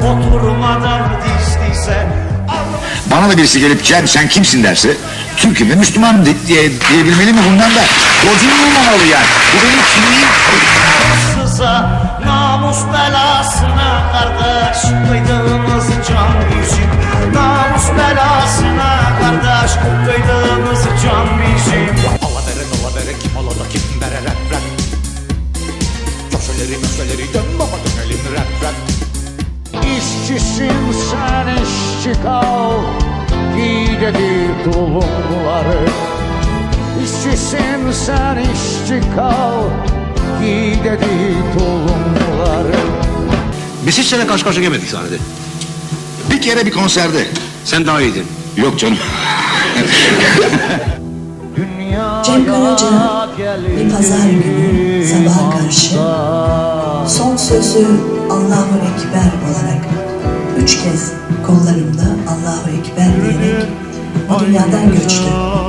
Oturmadan dizdiyse Bana da birisi gelip Cem sen kimsin? derse Türk'üm ve Müslümanım di- diye, diyebilmeli mi bundan da? Borcum olmamalı yani. Bu benim kimliğim. Namussıza namus belasına kardeş Kıydığımız can bizim. Namus belasına kardeş Kıydığımız can bizim. Ala vere nola vere kim ala da kim vere rap rap? Köşeleri möşeleri dön baba dönelim rap rap İşçisin sen işçi kal Giy dedi tulumları İşçisin sen işçi kal Giy dedi tulumları Biz hiç seninle karşı karşıya gelmedik sahnede. Bir kere bir konserde. Sen daha iyiydin. Yok canım. Cem Karaca bir pazar günü sabaha karşı son sözü Allahu Ekber olarak üç kez kollarında Allahu Ekber diyerek bu dünyadan göçtü.